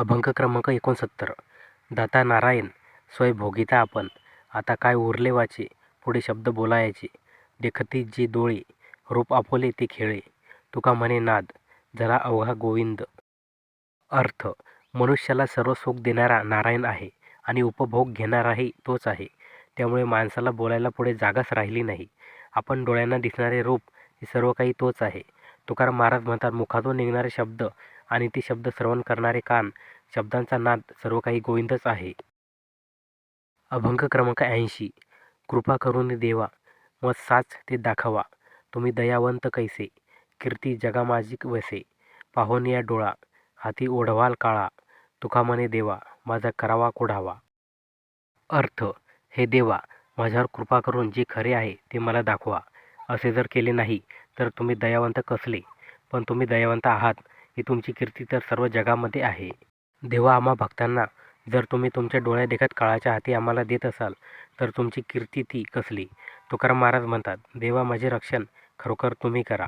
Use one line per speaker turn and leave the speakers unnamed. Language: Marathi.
अभंग क्रमांक एकोणसत्तर. दाता नारायण सोय भोगिता आपण. आता काय उरले वाचे? पुढे शब्द बोलायचे. देखती जे डोळे रूप आपोले ते खेळे. तुका म्हणे नाद जरा अवघा गोविंद. अर्थ मनुष्याला सर्व सुख देणारा नारायण आहे आणि उपभोग घेणाराही तोच आहे. त्यामुळे माणसाला बोलायला पुढे जागाच राहिली नाही. आपण डोळ्यांना दिसणारे रूप हे सर्व काही तोच आहे. तुकाराम महाराज म्हणतात मुखातून निघणारे शब्द आणि ते शब्द श्रवण करणारे कान शब्दांचा नाद सर्व काही गोविंदच आहे. अभंग क्रमांक ऐंशी. कृपा करून देवा. मग साच ते दाखवा. तुम्ही दयावंत कैसे? कीर्ती जगामाजिक वसे. पाहोन या डोळा. हाती ओढवाल काळा. तुका म्हणे देवा. माझा करावा कोढावा. अर्थ. हे देवा. माझ्यावर कृपा करून जे खरे आहे ते मला दाखवा. असे जर केले नाही तर तुम्ही दयावंत कसले? पण तुम्ही दयावंत आहात. की तुमची कीर्ती तर सर्व जगामध्ये आहे. देवा आम्हा भक्तांना जर तुम्ही तुमच्या डोळ्या देखत काळाच्या हाती आम्हाला देत असाल तर तुमची कीर्ती ती कसली? तुकाराम महाराज म्हणतात देवा माझे रक्षण खरोखर तुम्ही करा.